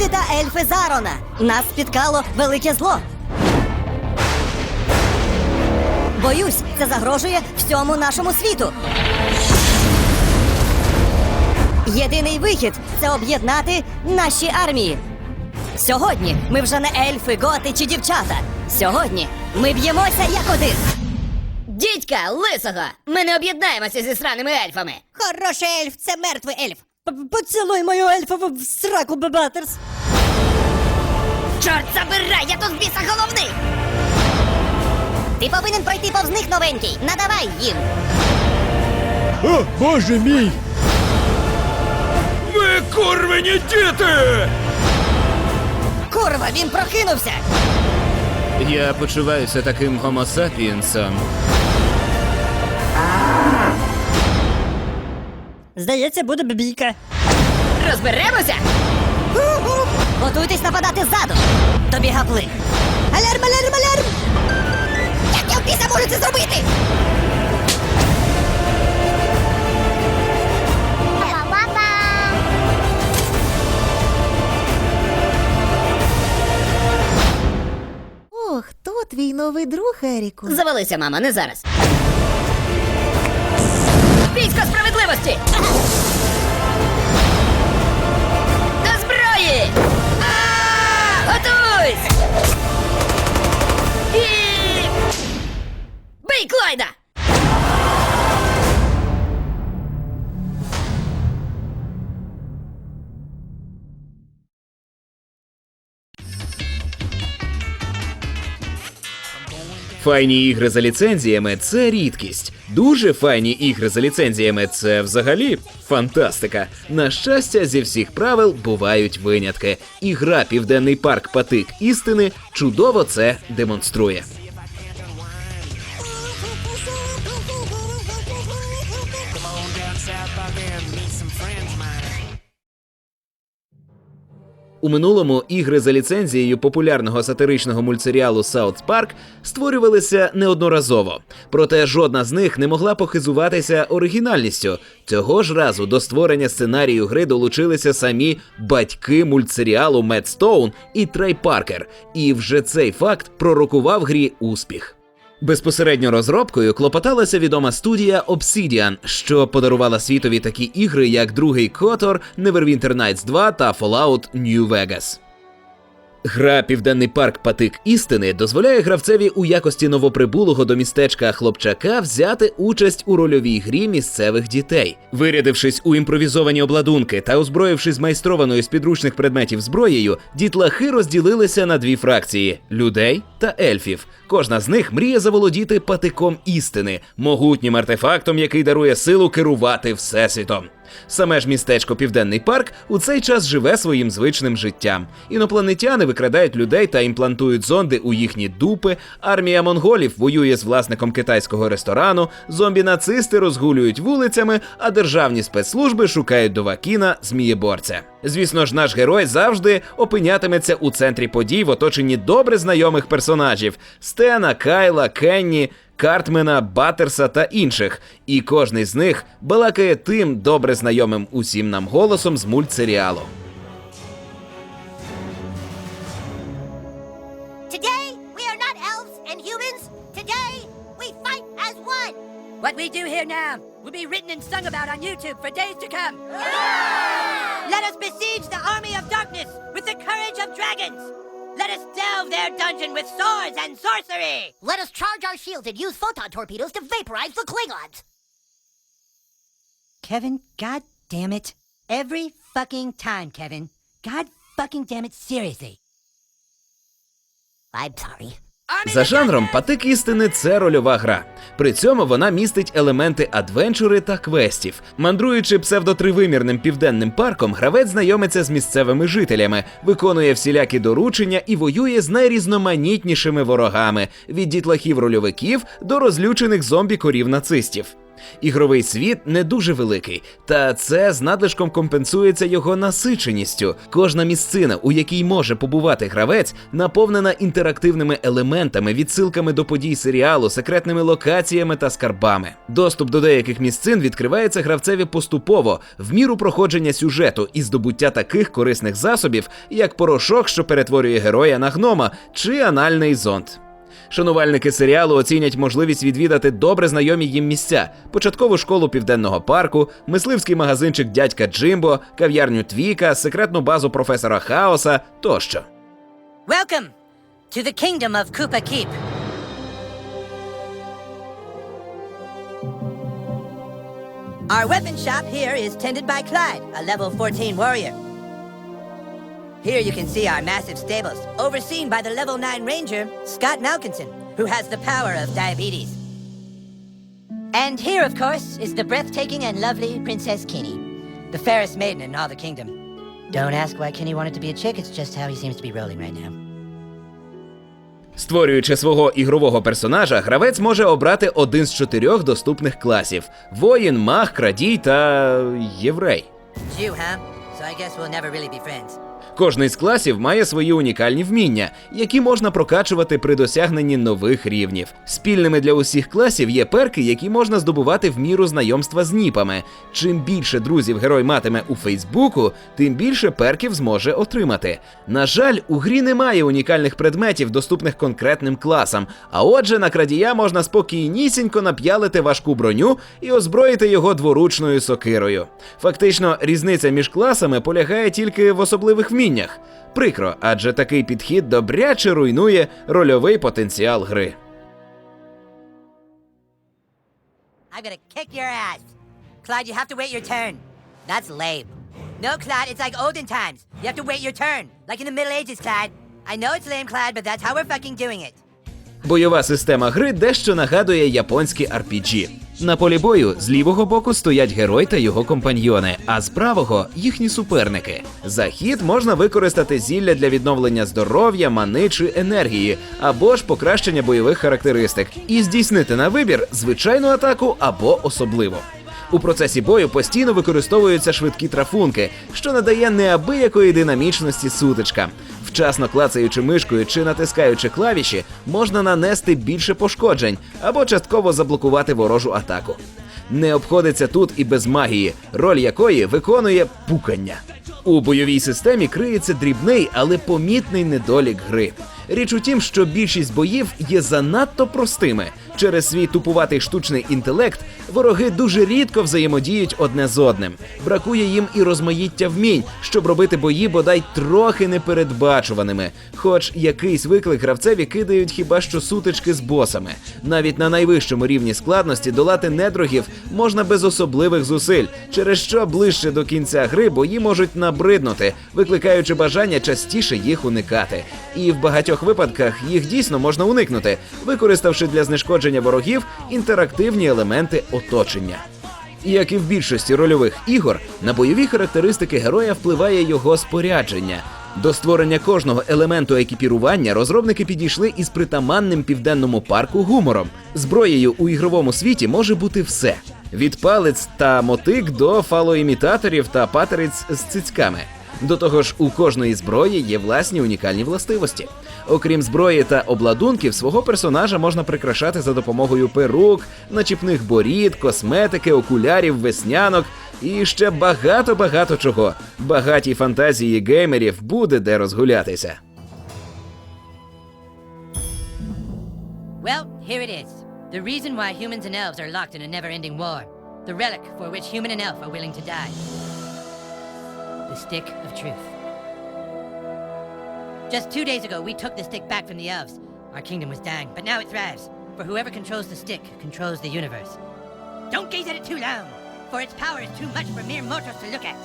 Друїди та ельфи Зарона. Нас спіткало велике зло. Боюсь, це загрожує всьому нашому світу. Єдиний вихід це об'єднати наші армії. Сьогодні ми вже не ельфи, готи чи дівчата. Сьогодні ми б'ємося як один. Дідька, лисого! Ми не об'єднаємося зі сраними ельфами. Хороший ельф, це мертвий ельф. Поцілуй мою ельфову в сраку, Бебатерс. Чорт забирай, я тут біса головний! Ти повинен пройти повз них новенький. Надавай їм. О, боже мій! Ви курвені діти! Курва, він прокинувся. Я почуваюся таким гомосапієнсом. Здається, буде бібійка. Розберемося? Готуйтесь нападати ззаду. Тобі гапли. Алярм, алярм, алярм! Як я в біса можу це зробити? О, хто твій новий друг, Еріку? Завалися, мама, не зараз. Військо справедливості! Файні ігри за ліцензіями це рідкість. Дуже файні ігри за ліцензіями це взагалі фантастика. На щастя, зі всіх правил бувають винятки. І гра Південний парк Патик істини чудово це демонструє. У минулому ігри за ліцензією популярного сатиричного мультсеріалу Саут Парк створювалися неодноразово, проте жодна з них не могла похизуватися оригінальністю. Цього ж разу до створення сценарію гри долучилися самі батьки мультсеріалу Мед Стоун і Трей Паркер, і вже цей факт пророкував грі успіх. Безпосередньо розробкою клопоталася відома студія Obsidian, що подарувала світові такі ігри, як другий Котор, Neverwinter Nights 2 та Fallout New Vegas. Гра Південний парк Патик істини дозволяє гравцеві у якості новоприбулого до містечка хлопчака взяти участь у рольовій грі місцевих дітей. Вирядившись у імпровізовані обладунки та озброївшись майстрованою з підручних предметів зброєю, дітлахи розділилися на дві фракції людей та ельфів. Кожна з них мріє заволодіти патиком істини, могутнім артефактом, який дарує силу керувати всесвітом. Саме ж містечко Південний парк у цей час живе своїм звичним життям. Інопланетяни викрадають людей та імплантують зонди у їхні дупи. Армія монголів воює з власником китайського ресторану. Зомбі-нацисти розгулюють вулицями, а державні спецслужби шукають довакіна змієборця. Звісно ж, наш герой завжди опинятиметься у центрі подій в оточенні добре знайомих персонажів: Стена, Кайла, Кенні. Картмена, Баттерса та інших, і кожний з них балакає тим добре знайомим усім нам голосом з мультсеріалу. What we do here now will be written and sung about on YouTube for days to come. Yeah! Let us besiege the army of darkness with the courage of dragons. Let us delve their dungeon with swords and sorcery. Let us charge our shields and use photon torpedoes to vaporize the Klingons! Kevin, god damn it. Every fucking time, Kevin. God fucking damn it, seriously. I'm sorry. За жанром патик істини це рольова гра. При цьому вона містить елементи адвенчури та квестів. Мандруючи псевдотривимірним південним парком, гравець знайомиться з місцевими жителями, виконує всілякі доручення і воює з найрізноманітнішими ворогами від дітлахів рольовиків до розлючених зомбі-корів нацистів. Ігровий світ не дуже великий, та це з надлишком компенсується його насиченістю. Кожна місцина, у якій може побувати гравець, наповнена інтерактивними елементами, відсилками до подій серіалу, секретними локаціями та скарбами. Доступ до деяких місцин відкривається гравцеві поступово в міру проходження сюжету і здобуття таких корисних засобів, як порошок, що перетворює героя на гнома, чи анальний зонд. Шанувальники серіалу оцінять можливість відвідати добре знайомі їм місця: початкову школу південного парку, мисливський магазинчик дядька Джимбо, кав'ярню Твіка, секретну базу професора Хаоса тощо. Welcome to the kingdom of Koopa Keep. Our weapon shop here is tended by Clyde, a level 14 warrior. Here you can see our massive stables, overseen by the level 9 ranger, Scott Malkinson, who has the power of diabetes. And here, of course, is the breathtaking and lovely Princess Kenny, the fairest maiden in all the kingdom. Don't ask why Kenny wanted to be a chick, it's just how he seems to be rolling right now. Створюючи свого ігрового персонажа, гравець може обрати один з чотирьох доступних класів: воїн, маг, крадій та єврей. Jew, huh? So I guess we'll never really be friends. Кожний з класів має свої унікальні вміння, які можна прокачувати при досягненні нових рівнів. Спільними для усіх класів є перки, які можна здобувати в міру знайомства з ніпами. Чим більше друзів герой матиме у Фейсбуку, тим більше перків зможе отримати. На жаль, у грі немає унікальних предметів, доступних конкретним класам. А отже, на крадія можна спокійнісінько нап'ялити важку броню і озброїти його дворучною сокирою. Фактично, різниця між класами полягає тільки в особливих вміннях. Прикро, адже такий підхід добряче руйнує рольовий потенціал гри. I'm gonna kick your ass. Clyde, you have to wait your turn. That's lame. No, Clyde, it's like olden times. You have to wait your turn. Like in the Middle Ages, Clyde. I know it's lame, Clyde, but that's how we're fucking doing it. Бойова система гри дещо нагадує японські RPG. На полі бою з лівого боку стоять герой та його компаньйони, а з правого їхні суперники. За хід можна використати зілля для відновлення здоров'я, мани чи енергії, або ж покращення бойових характеристик, і здійснити на вибір звичайну атаку або особливу. У процесі бою постійно використовуються швидкі трафунки, що надає неабиякої динамічності сутичкам. Вчасно клацаючи мишкою чи натискаючи клавіші, можна нанести більше пошкоджень або частково заблокувати ворожу атаку. Не обходиться тут і без магії, роль якої виконує пукання. У бойовій системі криється дрібний, але помітний недолік гри. Річ у тім, що більшість боїв є занадто простими. Через свій тупуватий штучний інтелект вороги дуже рідко взаємодіють одне з одним. Бракує їм і розмаїття вмінь, щоб робити бої бодай трохи непередбачуваними. Хоч якийсь виклик гравцеві кидають хіба що сутички з босами. Навіть на найвищому рівні складності долати недрогів можна без особливих зусиль, через що ближче до кінця гри бої можуть набриднути, викликаючи бажання частіше їх уникати. І в багатьох випадках їх дійсно можна уникнути, використавши для знешкодження ворогів інтерактивні елементи оточення. Як і в більшості рольових ігор, на бойові характеристики героя впливає його спорядження. До створення кожного елементу екіпірування розробники підійшли із притаманним південному парку гумором. Зброєю у ігровому світі може бути все: від палець та мотик до фалоімітаторів та патериць з цицьками. До того ж, у кожної зброї є власні унікальні властивості. Окрім зброї та обладунків, свого персонажа можна прикрашати за допомогою перук, начіпних борід, косметики, окулярів, веснянок і ще багато-багато чого. Багатій фантазії геймерів буде де розгулятися. Well, here it is. The reason why humans and elves are locked in a never ending war. The relic for which human and elf are willing to die. The stick of truth. Just two days ago, we took the stick back from the elves. Our kingdom was dying, but now it thrives. For whoever controls the stick controls the universe. Don't gaze at it too long, for its power is too much for mere mortals to look at.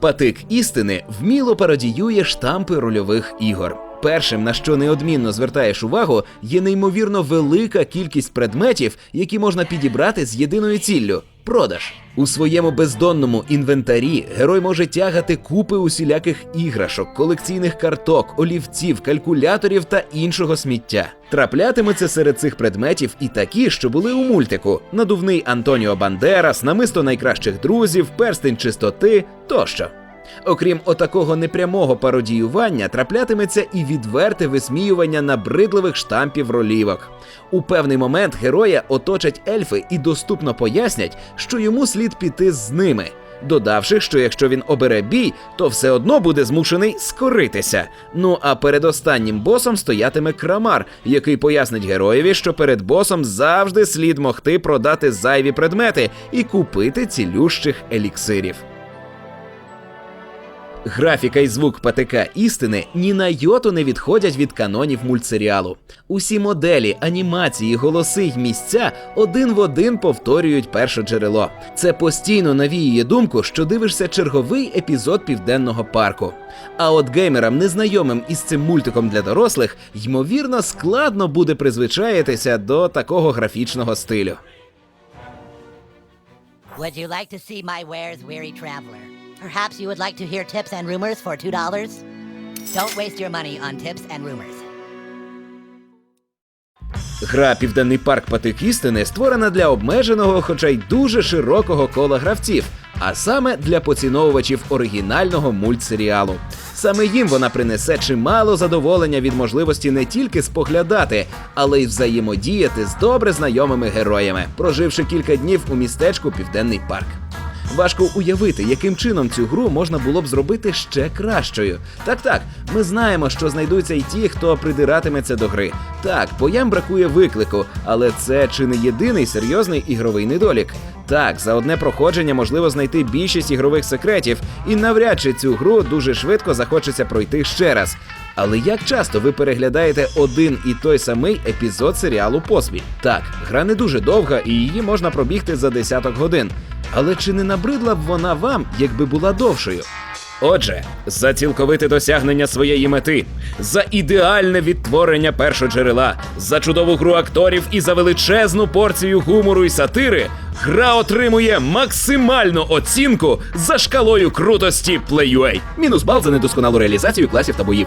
Патик істини вміло пародіює штампи рольових ігор. Першим, на що неодмінно звертаєш увагу, є неймовірно велика кількість предметів, які можна підібрати з єдиною ціллю продаж. У своєму бездонному інвентарі герой може тягати купи усіляких іграшок, колекційних карток, олівців, калькуляторів та іншого сміття. Траплятиметься серед цих предметів і такі, що були у мультику: надувний Антоніо Бандерас, намисто найкращих друзів, перстень чистоти тощо. Окрім отакого непрямого пародіювання, траплятиметься і відверте висміювання набридливих штампів ролівок. У певний момент героя оточать ельфи і доступно пояснять, що йому слід піти з ними, додавши, що якщо він обере бій, то все одно буде змушений скоритися. Ну а перед останнім босом стоятиме крамар, який пояснить героєві, що перед босом завжди слід могти продати зайві предмети і купити цілющих еліксирів. Графіка і звук ПТК істини ні на йоту не відходять від канонів мультсеріалу. Усі моделі, анімації, голоси й місця один в один повторюють перше джерело. Це постійно навіює думку, що дивишся черговий епізод південного парку. А от геймерам, незнайомим із цим мультиком для дорослих, ймовірно, складно буде призвичаїтися до такого графічного стилю. Would you like to see my wares, weary traveler? Perhaps you would like to hear tips and rumors for $2? Don't waste your money on tips and rumors. Гра Південний парк Патик істини створена для обмеженого, хоча й дуже широкого кола гравців, а саме для поціновувачів оригінального мультсеріалу. Саме їм вона принесе чимало задоволення від можливості не тільки споглядати, але й взаємодіяти з добре знайомими героями, проживши кілька днів у містечку Південний парк. Важко уявити, яким чином цю гру можна було б зробити ще кращою. Так, так, ми знаємо, що знайдуться й ті, хто придиратиметься до гри. Так, боям бракує виклику, але це чи не єдиний серйозний ігровий недолік. Так, за одне проходження можливо знайти більшість ігрових секретів, і навряд чи цю гру дуже швидко захочеться пройти ще раз. Але як часто ви переглядаєте один і той самий епізод серіалу поспіль? Так, гра не дуже довга, і її можна пробігти за десяток годин. Але чи не набридла б вона вам, якби була довшою? Отже, за цілковите досягнення своєї мети, за ідеальне відтворення першоджерела, за чудову гру акторів і за величезну порцію гумору і сатири, гра отримує максимальну оцінку за шкалою крутості Play.ua. Мінус бал за недосконалу реалізацію класів та боїв.